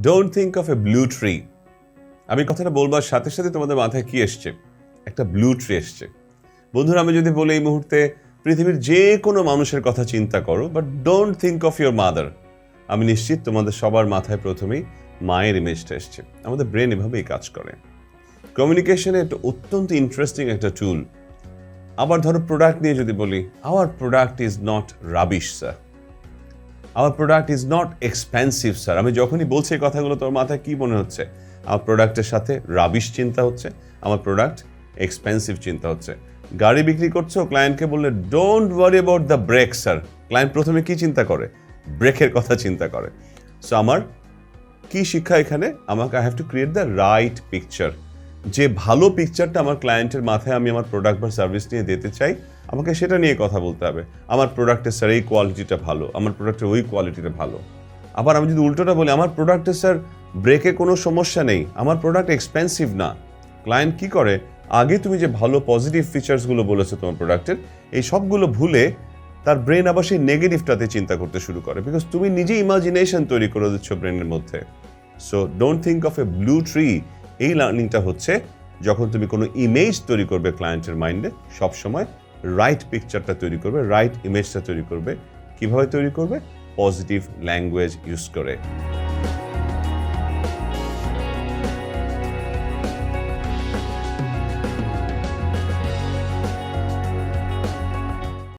Don't think of a blue tree আমি কথাটা বলবার সাথে সাথে তোমাদের মাথায় কি এসছে? একটা ব্লু ট্রি এসছে। বন্ধুরা, আমি যদি বলি এই মুহূর্তে পৃথিবীর যে কোনো মানুষের কথা চিন্তা করো but don't think of your mother আমি নিশ্চিত তোমাদের সবার মাথায় প্রথমেই মায়ের ইমেজটা এসছে। আমাদের ব্রেন এভাবেই কাজ করে। কমিউনিকেশনে একটা অত্যন্ত ইন্টারেস্টিং একটা টুল আবার ধরো প্রোডাক্ট নিয়ে যদি বলি our product is not rubbish sir আমার product is not expensive sir আমি যখনই বলছি এই কথাগুলো তোর মাথায় কী মনে হচ্ছে? আমার প্রোডাক্টের সাথে রাবিশ চিন্তা হচ্ছে? আমার প্রোডাক্ট এক্সপেন্সিভ চিন্তা হচ্ছে? গাড়ি বিক্রি করছ ক্লায়েন্টকে বললে don't worry about the break sir client প্রথমে কি চিন্তা করে? ব্রেকের কথা চিন্তা করে। সো আমার কি শিক্ষা এখানে? আমাকে I have to create the right picture যে ভালো পিকচারটা আমার ক্লায়েন্টের মাথায় আমি আমার প্রোডাক্ট বা সার্ভিস নিয়ে দিতে চাই, আমাকে সেটা নিয়ে কথা বলতে হবে। আমার প্রোডাক্টের স্যার এই কোয়ালিটিটা ভালো, আমার প্রোডাক্টের ওই কোয়ালিটিটা ভালো। আবার আমি যদি উল্টোটা বলি, আমার প্রোডাক্টের স্যার ব্রেকে কোনো সমস্যা নেই, আমার প্রোডাক্ট এক্সপেন্সিভ না। ক্লায়েন্ট কি করে? আগে তুমি যে ভালো পজিটিভ ফিচার্সগুলো বলেছ তোমার প্রোডাক্টের এই সবগুলো ভুলে তার ব্রেন আবার সেই নেগেটিভটাতে চিন্তা করতে শুরু করে। বিকজ তুমি নিজে ইমাজিনেশন তৈরি করে দিচ্ছ ব্রেনের মধ্যে। So don't think of a blue tree এই লার্নিংটা হচ্ছে যখন তুমি কোনো ইমেজ তৈরি করবে ক্লায়েন্টের মাইন্ডে সবসময় রাইট পিকচারটা তৈরি করবে রাইট ইমেজটা তৈরি করবে। কীভাবে তৈরি করবে? পজিটিভ ল্যাঙ্গুয়েজ ইউজ করে।